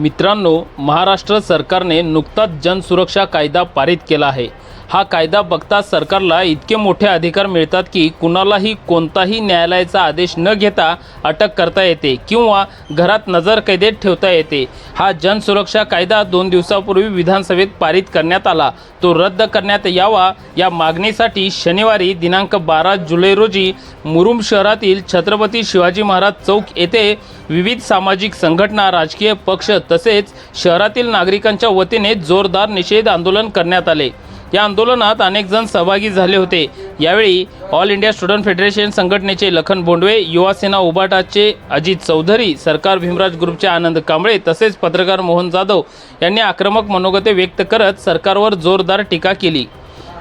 मित्रांनो महाराष्ट्र सरकारने नुकताच जनसुरक्षा कायदा पारित केला आहे. हा कायदा बघता सरकारला इतके मोठे अधिकार मिळतात की कुणालाही कोणताही न्यायालयाचा आदेश न घेता अटक करता येते किंवा घरात नजर कैदेत ठेवता येते. हा जनसुरक्षा कायदा दोन दिवसापूर्वी विधानसभेत पारित करण्यात आला. तो रद्द करण्यात यावा या मागणीसाठी शनिवारी दिनांक बारा जुलै रोजी मुरुम शहरातील छत्रपती शिवाजी महाराज चौक येथे विविध सामाजिक संघटना राजकीय पक्ष तसेच शहरातील नागरिकांच्या वतीने जोरदार निषेध आंदोलन करण्यात आले. या आंदोलनात अनेक जण सहभागी झाले होते. यावेळी ऑल इंडिया स्टुडंट फेडरेशन संघटनेचे लखन बोंडवे युवासेना उबाटाचे अजित चौधरी सरकार भीमराज ग्रुपचे आनंद कांबळे तसेच पत्रकार मोहन जाधव यांनी आक्रमक मनोगते व्यक्त करत सरकारवर जोरदार टीका केली.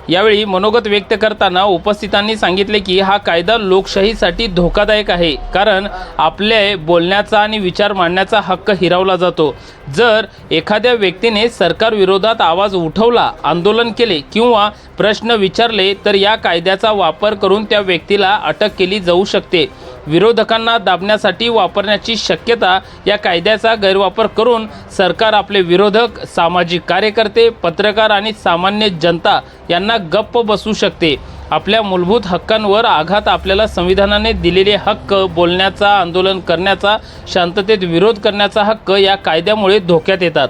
यावेळी मनोगत व्यक्त करताना उपस्थितांनी सांगितले की हा कायदा लोकशाहीसाठी धोकादायक आहे कारण आपले बोलण्याचा आणि विचार मांडण्याचा हक्क हिरावला जातो. जर एखाद्या व्यक्तीने सरकारविरोधात आवाज उठवला आंदोलन केले किंवा प्रश्न विचारले तर या कायद्याचा वापर करून त्या व्यक्तीला अटक केली जाऊ शकते. विरोधकांना दाबण्यासाठी वापरण्याची शक्यता या कायद्याचा गैरवापर करून सरकार आपले विरोधक सामाजिक कार्यकर्ते पत्रकार आणि सामान्य जनता यांना गप्प बसू शकते. आपल्या मूलभूत हक्कांवर आघात आपल्याला संविधानाने दिलेले हक्क बोलण्याचा आंदोलन करण्याचा शांततेत विरोध करण्याचा हक्क या कायद्यामुळे धोक्यात येतात.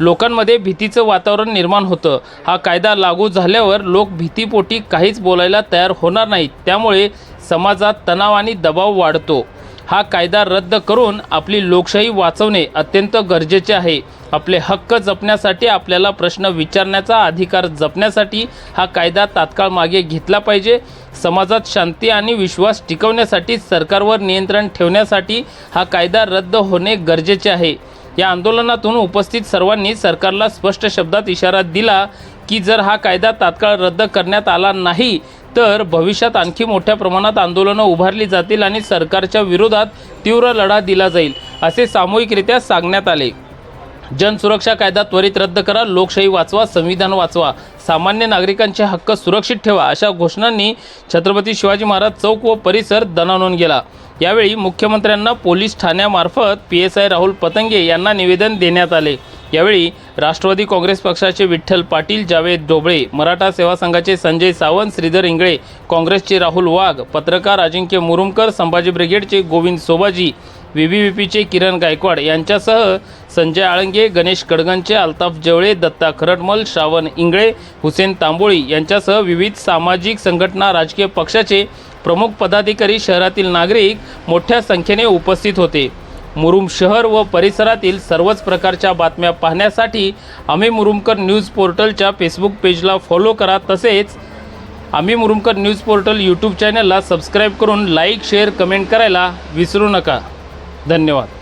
लोकांमध्ये भीतीचं वातावरण निर्माण होतं. हा कायदा लागू झाल्यावर लोक भीतीपोटी काहीच बोलायला तयार होणार नाहीत. त्यामुळे समाजात तणाव आणि दबाव वाढतो. हा कायदा रद्द करून आपली लोकशाही वाचवणे अत्यंत गरजेचे आहे. आपले हक्क जपण्यासाठी आपल्याला प्रश्न विचारण्याचा अधिकार जपण्यासाठी हा कायदा तात्काळ मागे घेतला पाहिजे. समाजात शांती आणि विश्वास टिकवण्यासाठी सरकारवर नियंत्रण ठेवण्यासाठी हा कायदा रद्द होणे गरजेचे आहे. या आंदोलनातून उपस्थित सर्वांनी सरकारला स्पष्ट शब्दात इशारा दिला की जर हा कायदा तात्काळ रद्द करण्यात आला नाही तर भविष्यात आणखी मोठ्या प्रमाणात आंदोलनं उभारली जातील आणि सरकारच्या विरोधात तीव्र लढा दिला जाईल असे सामूहिकरित्या सांगण्यात आले. जनसुरक्षा कायदा त्वरित रद्द करा लोकशाही वाचवा संविधान वाचवा. सामान्य नागरिकांचे हक्क सुरक्षित ठेवा अशा घोषणांनी छत्रपती शिवाजी महाराज चौक व परिसर दणानून गेला. यावेळी मुख्यमंत्र्यांना police ठाण्यामार्फत P S I Rahul Patange यांना निवेदन देण्यात आले. यावेळी राष्ट्रवादी काँग्रेस पक्षाचे विठ्ठल पाटील जावेद डोबळे मराठा सेवा संघाचे संजय सावंत श्रीधर इंगळे काँग्रेसचे राहुल वाघ पत्रकार अजिंक्य मुरुमकर संभाजी ब्रिगेडचे Govind Sobaji V V V पीचे किरण गायकवाड यांच्यासह संजय आळंगे गणेश कडगंचे अल्ताफ जवळे दत्ता खरटमल श्रावण इंगळे हुसेन तांबोळी यांच्यासह विविध सामाजिक संघटना राजकीय पक्षाचे प्रमुख पदाधिकारी शहरातील नागरिक मोठ्या संख्येने उपस्थित होते. मुरुम शहर व परिसरातील सर्वच प्रकारच्या बातम्या पाहण्यासाठी आम्ही मुरुमकर न्यूज पोर्टलच्या फेसबुक पेजला फॉलो करा. तसेच आम्ही मुरुमकर न्यूज पोर्टल यूट्यूब चॅनलला सबस्क्राईब करून लाईक शेअर कमेंट करायला विसरू नका. धन्यवाद.